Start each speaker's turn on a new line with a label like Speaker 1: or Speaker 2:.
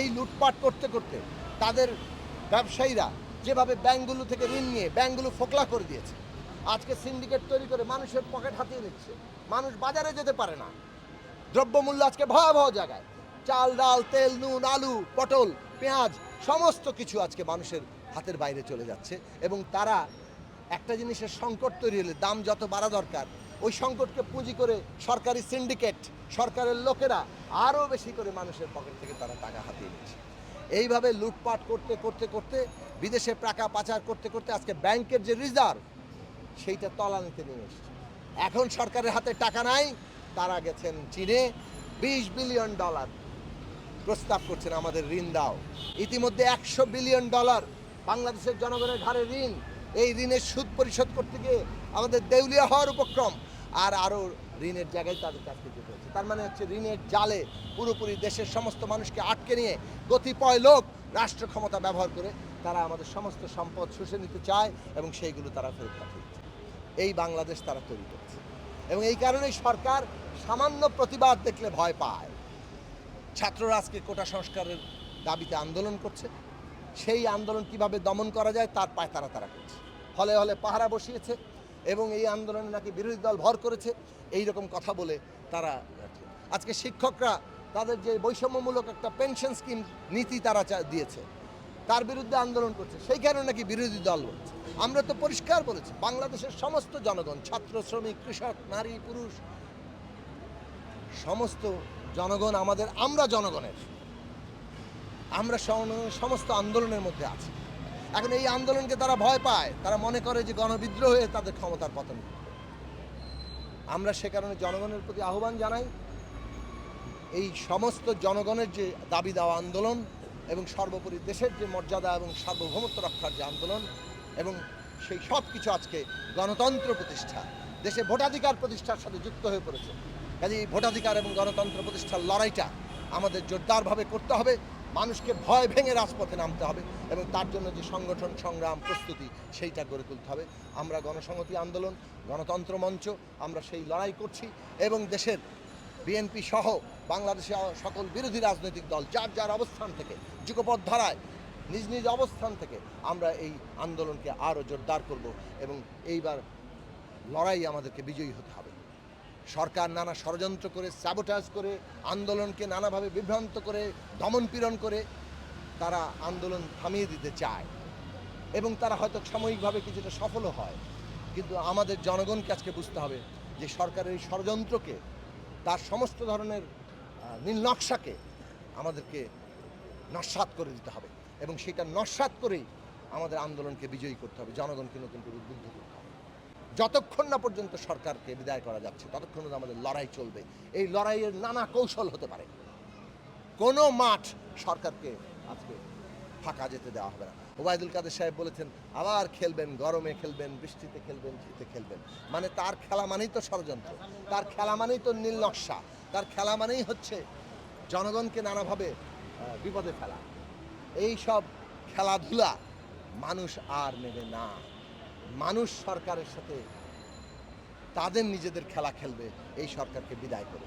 Speaker 1: এই লুটপাট করতে করতে তাদের ব্যবসায়ীরা যেভাবে ব্যাংকগুলো থেকে ঋণ নিয়ে ব্যাংকগুলো ফোকলা করে দিয়েছে, আজকে সিন্ডিকেট তৈরি করে মানুষের পকেট হাতিয়ে নিচ্ছে। মানুষ বাজারে যেতে পারে না। দ্রব্যমূল্য আজকে ভয়াবহ জায়গায়। চাল, ডাল, তেল, নুন, আলু, পটল, পেঁয়াজ সমস্ত কিছু আজকে মানুষের হাতের বাইরে চলে যাচ্ছে এবং তারা একটা জিনিসের সংকট তৈরি হলে দাম যত বাড়া দরকার ওই সংকটকে পুঁজি করে সরকারি সিন্ডিকেট, সরকারের লোকেরা আরও বেশি করে মানুষের পকেট থেকে তারা টাকা হাতিয়ে নিচ্ছে। এইভাবে লুটপাট করতে করতে করতে, বিদেশে টাকা পাচার করতে করতে আজকে ব্যাংকের যে রিজার্ভ, সেইটা তলানিতে নিয়ে এসছে। এখন সরকারের হাতে টাকা নাই, তারা গেছেন চীনে। বিশ বিলিয়ন ডলার প্রস্তাব করছেন আমাদের ঋণ দাও। ইতিমধ্যে একশো বিলিয়ন ডলার বাংলাদেশের জনগণের ঘাড়ে ঋণ। এই ঋণের সুদ পরিশোধ করতে গিয়ে আমাদের দেউলিয়া হওয়ার উপক্রম। আর আরও ঋণের জায়গায় তাদের কাছে যেতে হচ্ছে। তার মানে হচ্ছে ঋণের জালে পুরোপুরি দেশের সমস্ত মানুষকে আটকে নিয়ে কতিপয় লোক রাষ্ট্র ক্ষমতা ব্যবহার করে তারা আমাদের সমস্ত সম্পদ শুষে নিতে চায় এবং সেইগুলো তারা ফেরত পাঠিয়ে এই বাংলাদেশ তারা তৈরি করছে। এবং এই কারণেই সরকার সামান্য প্রতিবাদ দেখলে ভয় পায়। ছাত্ররা আজকে কোটা সংস্কারের দাবিতে আন্দোলন করছে। সেই আন্দোলন কীভাবে দমন করা যায়, তার পায় তারা তারা করছে। ফলে হলে পাহারা বসিয়েছে এবং এই আন্দোলনে নাকি বিরোধী দল ভর করেছে এই রকম কথা বলে তারা আজকে শিক্ষকরা তাদের যে বৈষম্যমূলক একটা পেনশন স্কিম নীতি তারা দিয়েছে, তার বিরুদ্ধে আন্দোলন করছে, সেই কারণে নাকি বিরোধী দল বলছে। আমরা তো পরিষ্কার বলেছি, বাংলাদেশের সমস্ত জনগণ, ছাত্র, শ্রমিক, কৃষক, নারী, পুরুষ, সমস্ত জনগণ আমাদের, আমরা জনগণের। আমরা সমস্ত আন্দোলনের মধ্যে আছি। এখন এই আন্দোলনকে তারা ভয় পায়। তারা মনে করে যে গণবিদ্রোহ হয়ে তাদের ক্ষমতার পতন। আমরা সে কারণে জনগণের প্রতি আহ্বান জানাই। এই সমস্ত জনগণের যে দাবি দেওয়া আন্দোলন এবং সর্বোপরি দেশের যে মর্যাদা এবং সার্বভৌমত্ব রক্ষার যে আন্দোলন এবং সেই সব কিছু আজকে গণতন্ত্র প্রতিষ্ঠা, দেশে ভোটাধিকার প্রতিষ্ঠার সাথে যুক্ত হয়ে পড়েছে। কাজে এই ভোটাধিকার এবং গণতন্ত্র প্রতিষ্ঠার লড়াইটা আমাদের জোরদারভাবে করতে হবে। মানুষকে ভয় ভেঙে রাজপথে নামতে হবে এবং তার জন্য যে সংগঠন, সংগ্রাম, প্রস্তুতি, সেইটা গড়ে তুলতে হবে। আমরা গণসংহতি আন্দোলন, গণতন্ত্র মঞ্চ, আমরা সেই লড়াই করছি এবং দেশের বিএনপি সহ বাংলাদেশে সকল বিরোধী রাজনৈতিক দল যার যার অবস্থান থেকে, যুগপথ ধারায়, নিজ নিজ অবস্থান থেকে আমরা এই আন্দোলনকে আরও জোরদার করব এবং এইবার লড়াই আমাদেরকে বিজয়ী হতে হবে। সরকার নানা ষড়যন্ত্র করে স্যাবোটাজ করে আন্দোলনকে নানাভাবে বিভ্রান্ত করে দমনপীড়ন করে তারা আন্দোলন থামিয়ে দিতে চায়। এবং তারা হয়তো সাময়িকভাবে কিছুটা সফলও হয়। কিন্তু আমাদের জনগণকে আজকে বুঝতে হবে যে সরকারের এই ষড়যন্ত্রকে তার সমস্ত ধরনের আহ, নীল নকশাকে আমাদেরকে নস্বাত করে দিতে হবে। এবং সেটা নস্বাত করেই আমাদের আন্দোলনকে বিজয়ী করতে হবে জনগণকে নতুন করে উদ্বুদ্ধ করতে হবে। যতক্ষণ না পর্যন্ত সরকারকে বিদায় করা যাচ্ছে, ততক্ষণ আমাদের লড়াই চলবে। এই লড়াইয়ের নানা কৌশল হতে পারে। কোনো মাঠ সরকারকে আজকে ফাঁকা যেতে দেওয়া হবে না। ওবায়দুল কাদের সাহেব বলেছেন, আবার খেলবেন, গরমে খেলবেন, বৃষ্টিতে খেলবেন, শীতে খেলবেন। মানে তার খেলা মানেই তো ষড়যন্ত্র, তার খেলা মানেই তো নীল নকশা, তার খেলা মানেই হচ্ছে জনগণকে নানাভাবে বিপদে ফেলা। এই সব খেলাধুলা মানুষ আর নেবে না। মানুষ সরকারের সাথে তাদের নিজেদের খেলা খেলবে এই সরকারকে বিদায় করে